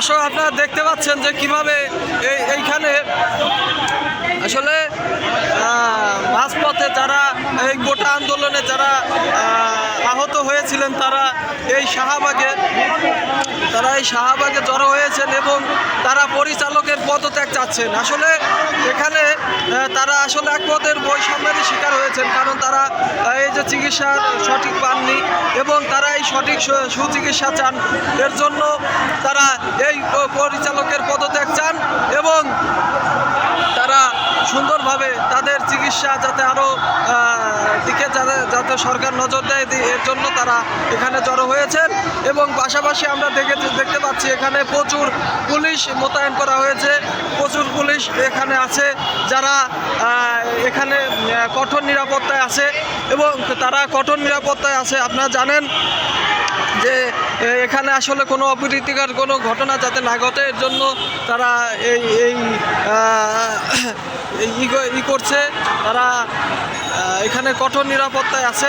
দর্শক, আপনারা দেখতে পাচ্ছেন যে কীভাবে এই এইখানে আসলে মাঝপথে যারা এই গোটা আন্দোলনে যারা আহত হয়েছিলেন, তারা এই শাহবাগে তারা এই শাহবাগে জড়ো হয়েছেন এবং তারা পরিচালকের পদত্যাগ চাচ্ছেন। আসলে এখানে তারা আসলে এক পদের বৈষম্যের শিকার হয়েছেন কারণ তারা এই যে চিকিৎসা সঠিক পাননি এবং তারা এই সঠিক সুচিকিৎসা চান। এর জন্য তারা এই পরিচালকের পদত্যাগ চান এবং তারা সুন্দরভাবে তাদের চিকিৎসা যাতে আরও যাতে সরকার নজর দেয় এর জন্য তারা এখানে জড়ো হয়েছেন এবং পাশাপাশি আমরা দেখে দেখতে পাচ্ছি এখানে প্রচুর পুলিশ মোতায়েন করা হয়েছে, প্রচুর পুলিশ এখানে আছে যারা এখানে কঠোর নিরাপত্তায় আছে এবং তারা কঠোর নিরাপত্তায় আছে। আপনারা জানেন যে এখানে আসলে কোনো অপ্রীতিকর কোনো ঘটনা যাতে না ঘটে, এর জন্য তারা এই এই ই করছে। তারা এখানে কঠোর নিরাপত্তায় আছে।